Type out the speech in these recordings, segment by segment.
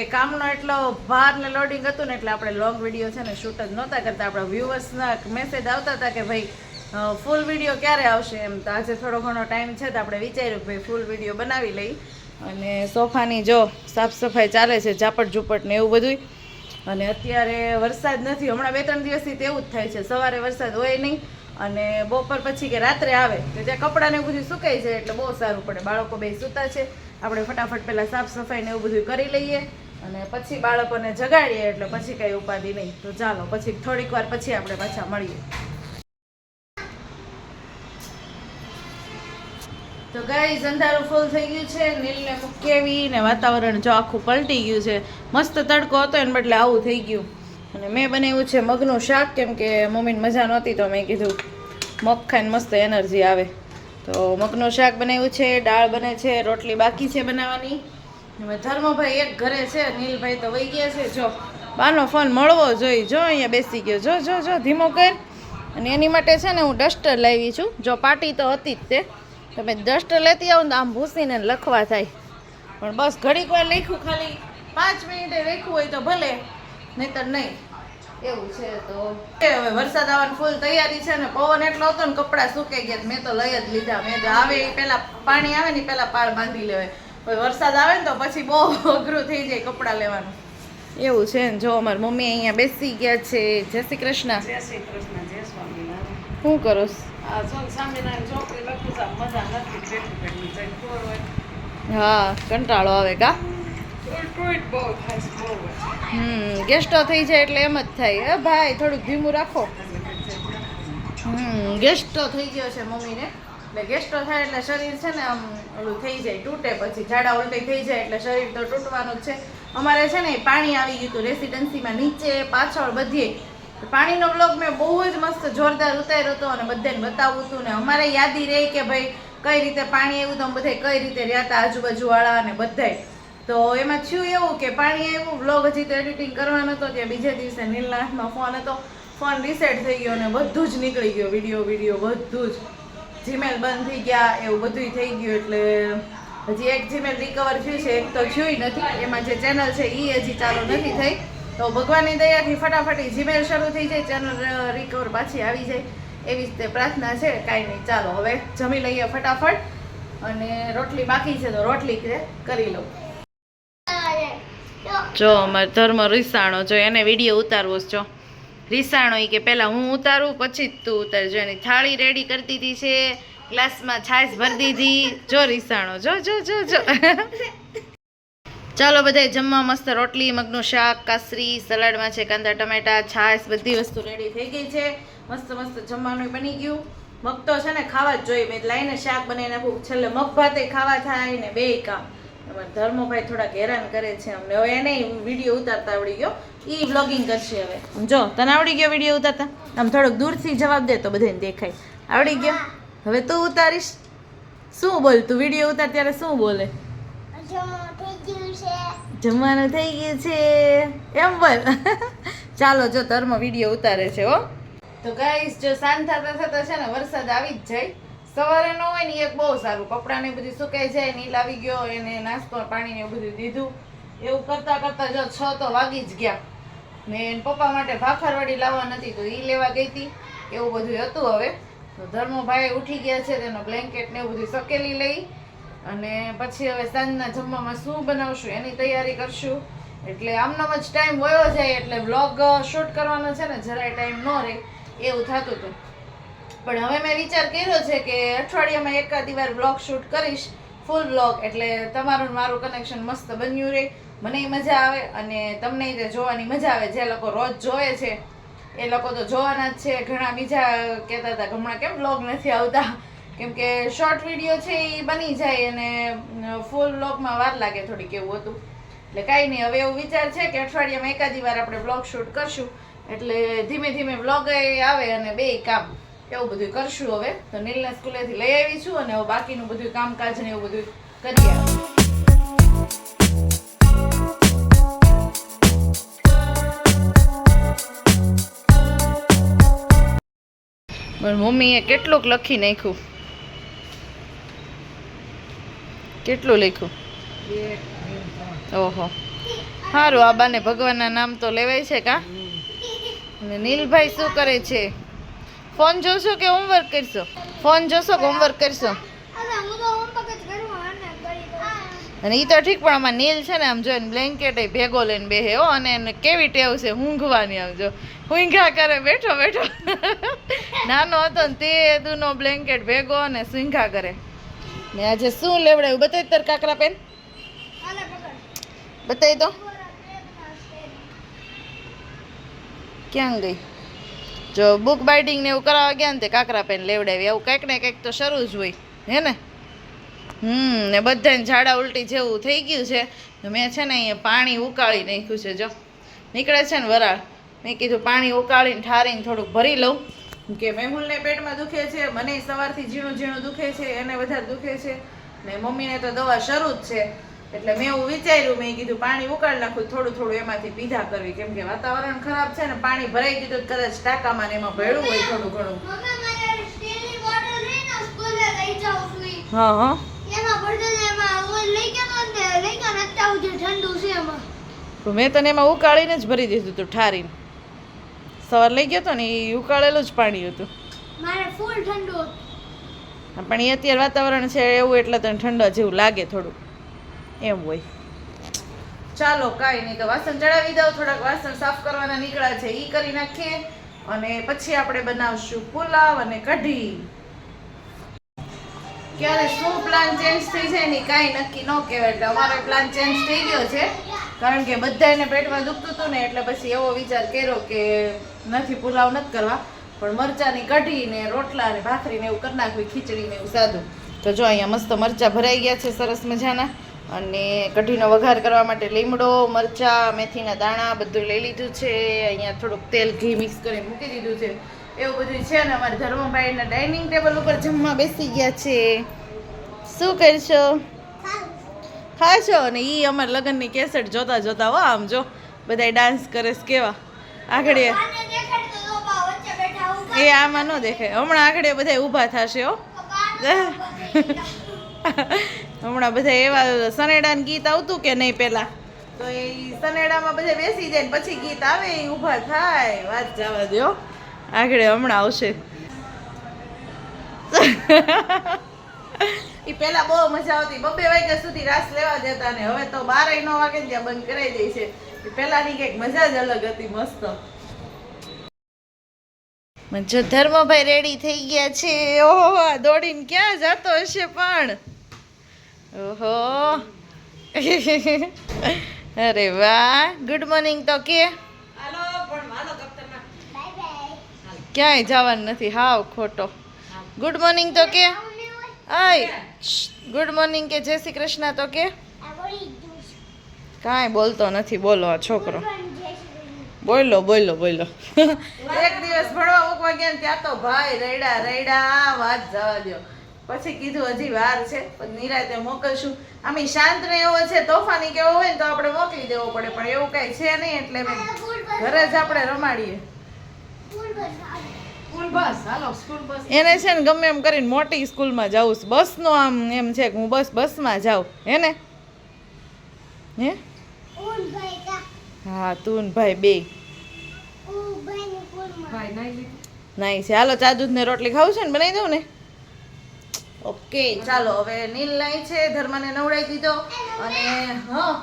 કે કામનો એટલો ભાર ને લોડિંગ હતું ને એટલે આપણે લોંગ વીડિયો છે ને શૂટ જ નહોતા કરતા. આપણા વ્યૂવર્સના મેસેજ આવતા હતા કે ભાઈ ફૂલ વીડિયો ક્યારે આવશે એમ. તો આજે થોડો ઘણો ટાઈમ છે તો આપણે વિચાર્યું ભાઈ ફૂલ વીડિયો બનાવી લઈ. અને સોફાની જો સાફ સફાઈ ચાલે છે, ઝાપટ ઝૂપટ ને એવું બધું અને અત્યારે વરસાદ નથી. હમણાં બે ત્રણ દિવસથી તેવું જ થાય છે. સવારે વરસાદ હોય નહીં અને બપોર પછી કે રાત્રે આવે. તો ત્યાં કપડાને એવું બધું સુકાઈ જાય એટલે બહુ સારું પડે. બાળકો બે સૂતા છે. આપણે ફટાફટ પહેલાં સાફ સફાઈ ને એવું બધું કરી લઈએ. અને પછી બાળકોને જગાડીએ એટલે પછી કઈ ઉપાધિ નહીં. તો ચાલો, પછી થોડીક વાર પછી આપણે પાછા મળીએ. તો ગાઈઝ અંધારું ફૂલ થઈ ગયું છે. નીલને મૂકેવી ને વાતાવરણ જો આખું પલટી ગયું છે. મસ્ત તડકો હતો, એને બદલે આવું થઈ ગયું. અને મેં બનાવ્યું છે મગનું શાક, કેમ કે મમ્મીને મજા નહોતી તો મેં કીધું મગ ખાઈને મસ્ત એનર્જી આવે. તો મગનું શાક બનાવ્યું છે, દાળ બને છે, રોટલી બાકી છે બનાવવાની. ધર્મભાઈ એક ઘરે છે, નીલભાઈ તો વહી ગયા છે. જો, બાનો ફોન મળવો જોઈએ. જો, અહીંયા બેસી ગયો. જો જો જો, ધીમો કર. અને એની માટે છે ને હું ડસ્ટર લાવી છું. જો, પાટી તો હતી જ તે. તમે ડસ્ટર લેતી આવો ને આમ ભૂસીને લખવા થાય. પણ બસ ઘડીક વાર લખ્યું ખાલી. પાંચ મિનિટે લખ્યું હોય તો ભલે, નહીતર નહીં. એવું છે તો. હવે વરસાદ આવવાની ફૂલ તૈયારી છે ને. પવન એટલો હતો ને કપડાં સુકાઈ ગયા મેં તો લઈ જ લીધા. મેં તો આવે એ પહેલાં પાણી આવે ને પહેલાં પાળ બાંધી લેવાય. વરસાદ આવે ને તો પછી બહુ અઘરું થઈ જાય કપડાં લેવાનું. એવું છે ને જો અમારી મમ્મી અહીંયા બેસી ગયા છે. જય શ્રી કૃષ્ણ. જય શ્રી કૃષ્ણ જય સ્વામિનારાયણ. શું કરો? હા કંટાળો આવે કા? હમ ગેસ્ટો થઈ જાય એટલે એમ જ થાય. હે ભાઈ થોડુંક ધીમું રાખો. હમ ગેસ્ટો થઈ ગયો છે મમ્મીને. એટલે ગેસ્ટો થાય એટલે શરીર છે ને આમ ઓલું થઈ જાય, તૂટે પછી ઝાડા ઉલટી થઈ જાય એટલે શરીર તો તૂટવાનું જ છે. અમારે છે ને પાણી આવી ગયું હતું રેસિડન્સીમાં નીચે, પાછળ બધીએ પાણીનો બ્લોગ મેં બહુ જ મસ્ત જોરદાર ઉતાર્યો હતો અને બધાને બતાવવું હતું ને અમારે યાદી રહી કે ભાઈ કઈ રીતે પાણી આવ્યું તો બધા કઈ રીતે રહ્યા હતા આજુબાજુવાળા અને બધાય. તો એમાં થયું એવું કે પાણી આવ્યું બ્લોગ હજી તો એડિટિંગ કરવાનો હતો, ત્યાં બીજે દિવસે નીલના ફોન હતો. ફોન રિસેટ થઈ ગયો અને બધું જ નીકળી ગયો વીડિયો વીડિયો બધું જ. જીમેલ બંધ થઈ ગયા એવું બધું થઈ ગયું એટલે હજી એક જીમેલ રિકવર થયું છે એક તો થયું નથી એમાં જે ચેનલ છે એ હજી ચાલુ નથી થઈ. તો ભગવાનની દયાથી ફટાફટ જીમેલ શરૂ થઈ જાય ચેનલ રિકવર પાછી આવી જાય. એવી જ તે પ્રાર્થના છે કાંઈ નહીં ચાલો હવે જમી લઈએ ફટાફટ અને રોટલી બાકી છે તો રોટલી કે કરી લઉં. જો અમારે ધર્મ રિસાણો જો એને વીડિયો ઉતારવો છે જો. રીસાણો એ કે પહેલાં હું ઉતારું, પછી જ તું ઉતારજો એની થાળી રેડી કરતી દીધી છે, ગ્લાસમાં છાશ ભરી દીધી. જો રીસાણો, જો જો જો જો. ચાલો બધાય જમવા મસ્ત રોટલી, મગનું શાક, કાસરી, સલાડમાં છે કાંદા, ટમેટા, છાશ, બધી વસ્તુ રેડી થઈ ગઈ છે. મસ્ત મસ્ત જમવાનું બની ગયું. મગ તો છે ને ખાવા જ જોઈએ. મેં લાઈને શાક બનાવીને નાખું છેલ્લે મગ ભાતે ખાવા થાય ને બે કામ. ધર્મોભાઈ થોડાક હેરાન કરે છે અમને. હવે એને વીડિયો ઉતારતા આવડી ગયો. એ બ્લોગિંગ કરશે હવે. જો તને આવડી ગયો વીડિયો ઉતારતા? આમ થોડોક દૂરથી જવાબ દે તો બધાને દેખાય. આવડી ગયો? હવે તું ઉતારીશ. શું બોલ? તું વીડિયો ઉતાર ત્યારે શું બોલે? જમવાનું થઈ ગયું છે. એમ બોલ. ચાલો જો ધર્મ વીડિયો ઉતારે છે હો. તો ગાઈસ જો સાંજ થતા થતા છે ને વરસાદ આવી જ જાય. સવારે ન હોય ને એક બહુ સારું. કપડાં ને બધું સુકાઈ જાય નીલ આવી ગયો એને નાસ્તો પાણી ને એવું બધું દીધું. એવું કરતા કરતા જો છ તો વાગી જ ગયા. ને પપ્પા માટે ભાખરવાડી લાવવા નથી, તો એ લેવા ગઈ હતી. એવું બધું હતું હવે. તો ધર્મભાઈ ઉઠી ગયા છે, તેનો બ્લેન્કેટ ને એવું બધું સકેલી લઈ. અને પછી હવે સાંજના જમવામાં શું બનાવશું, એની તૈયારી કરશું. એટલે આમનામ જ ટાઈમ વયો જાય, એટલે વ્લોગ શૂટ કરવાનો છે ને, જરાય ટાઈમ ન રહે. એવું થતું હતું. પણ હવે મેં વિચાર કર્યો છે કે અઠવાડિયામાં એકાદી વાર બ્લોગ શૂટ કરીશ ફૂલ બ્લોગ એટલે તમારું મારું કનેક્શન મસ્ત બન્યું રહે. મને મજા આવે અને તમને તે જોવાની મજા આવે, જે લોકો રોજ જોવે છે, એ લોકો તો જોવાના જ છે. ઘણા બીજા કહેતા હતા હમણાં કેમ બ્લોગ નથી આવતા? કેમ કે શોર્ટ વીડિયો છે એ બની જાય અને ફૂલ બ્લોગમાં વાર લાગે થોડીક એવું હતું. એટલે કાંઈ નહીં, હવે એવું વિચાર છે કે અઠવાડિયામાં એકાદી વાર આપણે બ્લોગ શૂટ કરશું. એટલે ધીમે ધીમે બ્લોગ આવે અને બે કામ. એવું બધું કરશું હવે. તો નીલને સ્કૂલેથી લઈ આવી છું અને બાકીનું બધું કામકાજ ને એવું બધું કરી હવે. મારી મમ્મીએ કેટલુંક લખી નાખ્યું. કેટલું લખ્યું? ઓહો. સારું આ બાને ભગવાનના નામ તો લેવાય છે કા? અને નીલભાઈ શું કરે છે? ફોન જોશો કે હોમવર્ક કરશો? ફોન જોશો કે હોમવર્ક કરશો? અને એ તો ઠીક પણ આમાં નીલ છે ને આમ જો બ્લેન્કેટ ભેગો લઈને બેહે હો અને એને કેવી ટેવ છે ઊંઘવાની આમ જો. ઊંઘા કરે બેઠો બેઠો. નાનો હતો ને તે દૂનો બ્લેન્કેટ ભેગો અને સિંઘા કરે. ને આજે શું લેવડાવ્યું? બતાવી તાર કાકરા પેન. બતાવી દો ક્યાં ગઈ? જો બુક બાઇડિંગ ને એવું કરાવવા ગયા ને તે કાકરા પેન લેવડાવી. એવું કંઈક ને કંઈક તો શરૂ જ હોય. હે ને? હમ ને બધાને ઝાડા ઉલટી જેવું થઈ ગયું છે. મેં છે ને અહીંયા પાણી ઉકાળી નાખ્યું છે જો. નીકળે છે ને વરાળ. મેં કીધું પાણી ઉકાળીને ઠારીને થોડુંક ભરી લઉં. કે મેહુલને પેટમાં દુખે છે મને સવારથી ઝીણું ઝીણું દુખે છે એને વધારે દુખે છે. ને મમ્મીને તો દવા શરૂ જ છે. એટલે મેં એવું વિચાર્યું મેં કીધું પાણી ઉકાળી નાખું થોડું થોડું એમાંથી પીધા કરવી. કેમ કે વાતાવરણ ખરાબ છે ને પાણી ભરાઈ દીધું તો કદાચ ટાંકામાં ને એમાં ભેળું હોય થોડું ઘણું. હા હા. તો મેં તને એમાં ઉકાળીને જ ભરી દીધું હતું ઠારીને. સવાર લઈ ગયો હતો ને એ ઉકાળેલું જ પાણી હતું. મારે ફૂલ ઠંડુ પણ એ અત્યારે વાતાવરણ છે એવું એટલે તને ઠંડા જેવું લાગે થોડું. એમ હોય. ચાલો કાંઈ નહીં તો વાસણ ચડાવી દઉં થોડાક વાસણ સાફ કરવાના નીકળ્યા છે એ કરી નાખીએ. અને પછી આપણે બનાવશું પુલાવ અને કઢી. ક્યારે શું પ્લાન ચેન્જ થઈ જાય ને કાંઈ નક્કી ન કહેવાય. એટલે અમારો પ્લાન ચેન્જ થઈ ગયો છે. કારણ કે બધાને પેટમાં દુખતું હતું ને, એટલે પછી એવો વિચાર કર્યો કે નથી, પુલાવ નથી કરવા. પણ મરચાંની કઢીને રોટલા ને ભાખરીને એવું કરી નાખવી ખીચડીને એવું સાદું. તો જો અહીંયા મસ્ત મરચાં ભરાઈ ગયા છે સરસ મજાના. અને કઢીનો વઘાર કરવા માટે લીમડો, મરચાં, મેથીના દાણા બધું લઈ લીધું છે. અહીંયા થોડુંક તેલ ઘી મિક્સ કરી મૂકી દીધું છે. એવું બધું છે ને અમારે ધર્મભાઈના ડાઇનિંગ ટેબલ ઉપર જમવા બેસી ગયા છે. શું કરશો? ખાશો? અને ઈ અમારા લગ્નની કેસેટ જોતા જોતા હો, આમ જો બધા ડાન્સ કરે કેવા? આગળ એ-. એ આમાં ન દેખાય. હમણાં આગળ બધા ઊભા થશે, હો. હમણાં બધા એવા સનેડાનું ગીત આવતું કે નહીં પેલા? તો એ સનેડામાં બધા બેસી જાય પછી ગીત આવે એ ઊભા થાય. વાત જવા દો આગળ હમણાં આવશે. એ પેલા બહુ મજા આવતી. બબે વાગ્યા સુધી રાસ લેવા જતા ને હવે તો બારે નો વાગે ત્યાં બંધ કરાઈ દે છે. પેલાની કંઈક મજા જ અલગ હતી મસ્ત. જો ધર્મભાઈ રેડી થઈ ગયા છે. ઓહો દોડીને ક્યાં જતો હશે પણ? ઓહો. અરે વાહ ગુડ મોર્નિંગ તો કે હાલો પણ હાલો દફતરમાં બાય બાય. ક્યાંય જવાનું નથી. હાવ ખોટો. ગુડ મોર્નિંગ તો કે? આય ગુડ મોર્નિંગ કે જય શ્રી કૃષ્ણ તો કે. કાંઈ બોલતો નથી. બોલો આ છોકરો. બોલો બોલો બોલો. એક દિવસ ભણવા મૂકવા ગયા ત્યાં તો ભાઈ રૈડા રૈડા વાત જવા દો પછી કીધું, હજી વાર છે, પણ નિરાતે મોકલશું. આમ શાંત ને એવો છે, તોફાની કેવો હોય ને તો આપણે મોકલી દેવો પડે, પણ એવું કઈ છે નહીં, એટલે. ઘરે જ આપણે રમાડીએ. એને છે ને ગમે એમ કરીને મોટી સ્કૂલમાં જાઉં છું. બસનો આમ એમ છે કે હું બસ બસમાં જાઉં. હે ને? હે? ઊન ભાઈ કા. હા તું ને ભાઈ બે નાઈ છે. હાલો ચા દૂધ ને રોટલી ખાવું છે ને બનાવી દઉં ને? ઓકે ચાલો હવે નીલ નાઈ છે. ધર્માને નવડાવી દીધો. અને હા.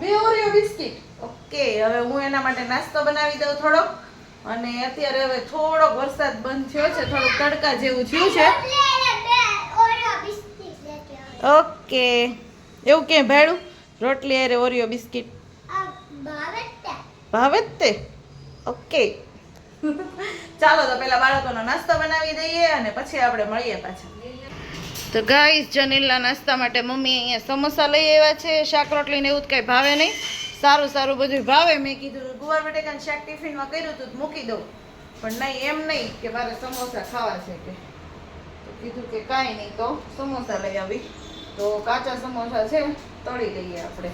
બે ઓરિયો બિસ્કિટ. ઓકે હવે હું એના માટે નાસ્તો બનાવી દઉં થોડોક. અને અત્યારે હવે થોડોક વરસાદ બંધ થયો છે, થોડુંક તડકા જેવું થયું છે. ઓકે. એવું કે ભાડું? રોટલી અરે ઓરિયો બિસ્કિટ. ભાવે જ તે. ઓકે. ચાલો તો પેલા બાળકોનો નાસ્તો બનાવી દઈએ અને પછી આપણે મળીએ પાછા. તો ગાઈસ, જનીલના નાસ્તા માટે મમ્મી અહીંયા સમોસા લઈ આવ્યા છે. શાક રોટલી ને એવું જ કંઈ ભાવે નહીં. સારું સારું બધું ભાવે. મેં કીધું ગુવાર બટેકાનું શાક ટિફિનમાં કર્યું હતું મૂકી દઉં. પણ નહીં, એમ નહીં કે મારે સમોસા ખાવા છે કે. કીધું કે કાંઈ નહીં તો સમોસા લઈ આવી. તો કાચા સમોસા છે, તળી લઈએ આપણે.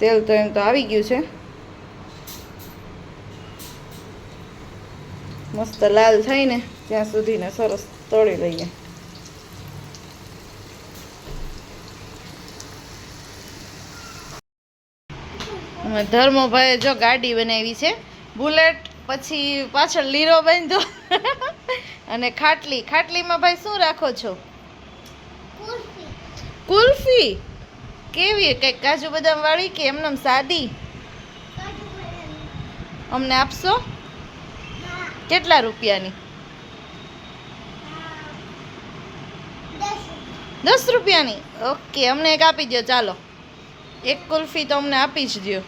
તેલ તો એમ તો આવી ગયું છે. મસ્ત લાલ થાય ને ત્યાં સુધીને સરસ તળી લઈએ. ધર્મભાઈએ જો ગાડી બનાવી છે. બુલેટ, પછી પાછળ લીરો બાંધ્યો અને ખાટલી, ખાટલીમાં ભાઈ શું રાખો છો? કુલ્ફી. કેવી કંઈક કાજુ બદામ વાળી કે એમને સાદી? અમને આપશો? કેટલા રૂપિયાની? દસ રૂપિયાની. ઓકે, અમને એક આપી દો ચાલો. એક કુલ્ફી તો અમને આપી જ દો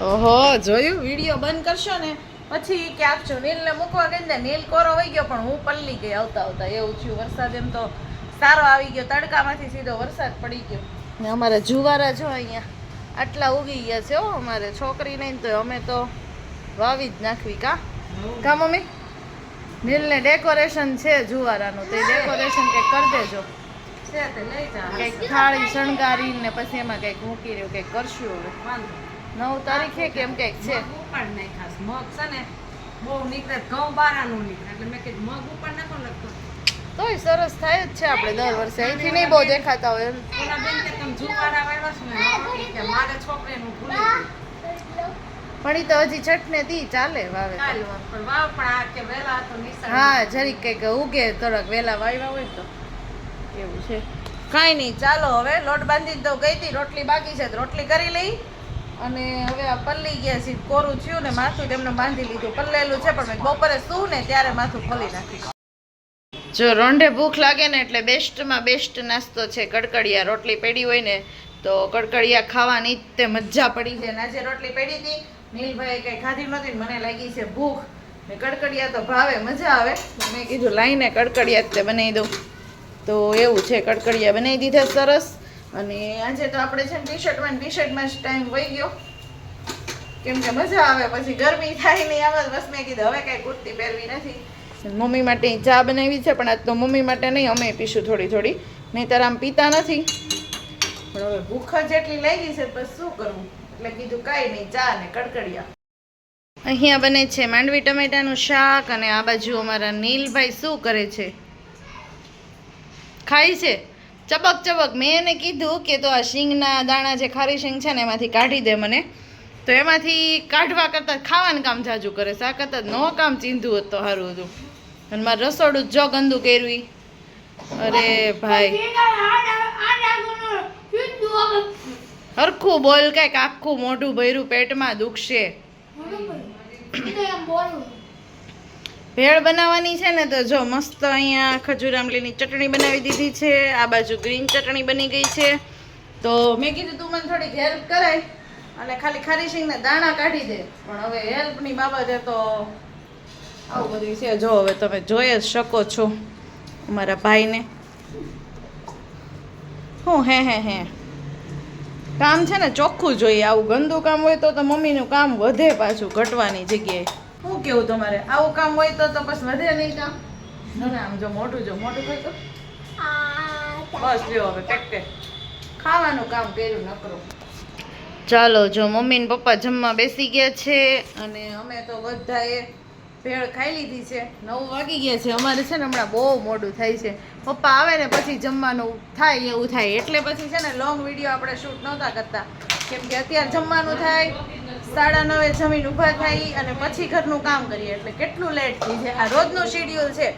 ઓહો જોયું? વીડિયો બંધ કરશો ને પછી કે આપજો નીલને મૂકવા ગઈ ને નીલ કોરો વહી ગયો પણ હું પલ્લી ગઈ આવતા આવતા એવું થયું. વરસાદ એમ તો સારો આવી ગયો તડકામાંથી સીધો વરસાદ પડી ગયો. ને અમારે જુવારા જો અહીંયા. આટલા ઉગી ગયા છે હો અમારે છોકરી નહીં તો અમે તો વાવી જ નાખવી કા? કા મમ્મી? નીલને ડેકોરેશન છે જુવારાનું તે ડેકોરેશન કંઈક કરી દેજો. કંઈક થાળી શણગારીને પછી એમાં કંઈક મૂકી રહ્યું કંઈક કરશું હવે. નવ તારીખે કેમ કંઈક છે? મગ છે. ને બહુ નીકળે ઘઉં બારાનું નીકળે. એટલે મેં કીધું મગ ઉપર નાખો ને તો તોય સરસ થાય જ છે આપણે દર વર્ષે. અહીંથી નહીં બહુ દેખાતા હોય. પણ એ તો હજી છઠને દી ચાલે વાવે. તો. હા જરીક કંઈક ઉગે થોડાક વહેલા વાવ્યા હોય તો. એવું છે. કાંઈ નહીં ચાલો હવે લોટ બાંધીને તો ગઈ હતી રોટલી બાકી છે તો રોટલી કરી લઈ. અને હવે આ પલ્લી ગયા છે કોરું થયું ને માથું તેમને બાંધી લીધું. પલ્લેલું છે પણ બપોરે શું ને ત્યારે માથું ખોલી નાખ્યું જો રોંઢે ભૂખ લાગે ને એટલે બેસ્ટમાં બેસ્ટ નાસ્તો છે કડકડિયા. રોટલી પડી હોય ને તો કડકડિયા ખાવાની જ તે મજા પડી છે ને આજે રોટલી પડી હતી. નીલભાઈ કંઈ ખાધી નહોતી મને લાગી છે ભૂખ. ને કડકડિયા તો ભાવે, મજા આવે. મેં કીધું લાઈને કડકડિયા જ તે બનાવી દઉં. તો એવું છે, કડકડિયા બનાવી દીધા સરસ. અને આજે તો આપણે છે ને ટી શર્ટમાં ટી શર્ટમાં જ ટાઈમ વહી ગયો. કેમ કે મજા આવે, પછી ગરમી થાય નહીં આવે બસ મેં કીધું, હવે કાંઈ કુર્તી પહેરવી નથી. મમ્મી માટે ચા બનાવી છે, પણ આજ તો મમ્મી માટે નહીં, અમે પીશું થોડી થોડી. નહીંતર આમ પીતા નથી. પણ હવે ભૂખ જ એટલી લાગી છે બસ શું કરવું? એટલે કીધું કાંઈ નહીં, ચા ને કડકડિયા. અહીંયા બને છે માંડવી ટમેટાનું શાક અને આ બાજુ અમારા નીલભાઈ શું કરે છે? ખાય છે? ચબક ચબક. મેં એને કીધું કે તો આ શીંગના દાણા જે ખારી શીંગ છે ને એમાંથી કાઢી દે મને. તો એમાંથી કાઢવા કરતાં ખાવાનું કામ જાજુ કરે છે. આ કરતાં નો કામ ચીંધું હોત તો સારું હતું. અને મારે રસોડું જ ગંદુ કર્યું અરે ભાઈ. હરખું બોલ કાંઈક આખું મોઢું ભર્યું પેટમાં દુખશે. ભેળ બનાવવાની છે ને તો જો મસ્ત અહીંયા ખજૂર આમલીની ચટણી બનાવી દીધી છે, આ બાજુ ગ્રીન ચટણી બની ગઈ છે. તો મેં કીધું તું મને થોડીક હેલ્પ કરાય અને ખાલી ખારી સિંગના દાણા કાઢી દે. પણ હવે હેલ્પની બાબતે તો આવું બધું છે. જો હવે તમે જોઈ જ શકો છો અમારા ભાઈને. હું હે હે હે. કામ છે ને ચોખ્ખું જોઈએ. આવું ગંદુ કામ હોય તો તો મમ્મીનું કામ વધે પાછું ઘટવાની જગ્યાએ. શું કેવું તમારે? આવું કામ હોય તો તો બસ વધે નહીં કામ આમ જો મોટું જો મોટું હોય તો બસ લ્યો હવે ટેક ખાવાનું કામ કર્યું નકરો. ચાલો જો મમ્મી ને પપ્પા જમવા બેસી ગયા છે અને અમે તો બધાએ ભેળ ખાઈ લીધી છે. નવ વાગી ગયા છે. અમારે છે ને હમણાં બહુ મોડું થાય છે. પપ્પા આવે ને પછી જમવાનું થાય એવું થાય. એટલે પછી છે ને લોંગ વીડિયો આપણે શૂટ નહોતા કરતા. કેમ કે અત્યારે જમવાનું થાય, સાડા નવે જમીન ઊભા થાય અને પછી ઘરનું કામ કરીએ. એટલે કેટલું લેટ થઈ છે આ રોજનું શેડ્યુલ છે.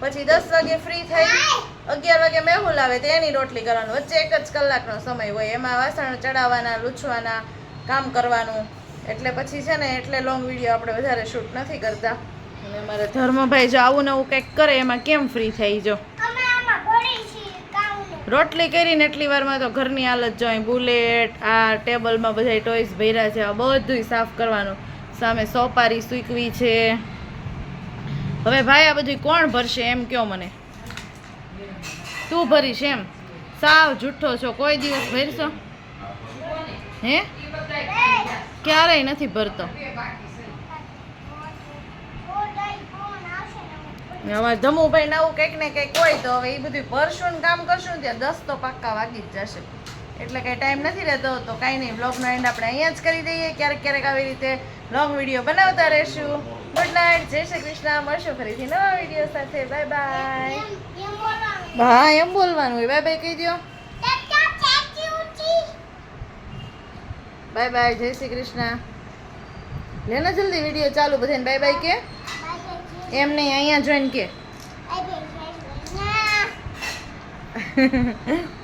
પછી દસ વાગે ફ્રી થઈ, અગિયાર વાગે મેહુલ આવે તો એની રોટલી કરવાનું. વચ્ચે એક જ કલાકનો સમય હોય. એમાં વાસણ ચડાવવાના, લૂછવાના, કામ કરવાનું. એટલે પછી છે ને એટલે લોંગ વીડિયો આપણે વધારે શૂટ નથી કરતા. અને અમારે ધર્મભાઈ જો આવું નવું કંઈક કરે એમાં કેમ ફ્રી થઈ જો? રોટલી કરીને એટલી વારમાં તો ઘરની હાલત જો અહીં બુલેટ આ ટેબલમાં બધા ટોયસ ભર્યા છે આ બધુંય સાફ કરવાનું. સામે સોપારી સૂકવી છે. હવે ભાઈ આ બધું કોણ ભરશે એમ કયો મને? તું ભરીશ એમ? સાવ જુઠ્ઠો છો. કોઈ દિવસ ભરશો? હે? ક્યારેય નથી ભરતો. હવે અમારે ધમુભાઈ નવું કંઈક ને કંઈક હોય તો હવે એ બધું ભરશું ને કામ કરશું ત્યાં દસ તો પાક્કા વાગી જ જશે. એટલે કંઈ ટાઈમ નથી રહેતો તો કાંઈ નહીં. બ્લોગનો એન્ડ આપણે અહીંયા જ કરી દઈએ. ક્યારેક ક્યારેક આવી રીતે લોંગ વીડિયો બનાવતા રહેશું. ગુડ નાઇટ જય શ્રી કૃષ્ણ. મળશું ફરીથી નવા વીડિયો સાથે. બાય બાય હા એમ બોલવાનું હોય. બાય બાય કહી દો બાય બાય જય શ્રી કૃષ્ણ. લેના જલ્દી વીડિયો ચાલુ બધાને બાય બાય કે? એમ નહીં અહીંયા જોઈન કે.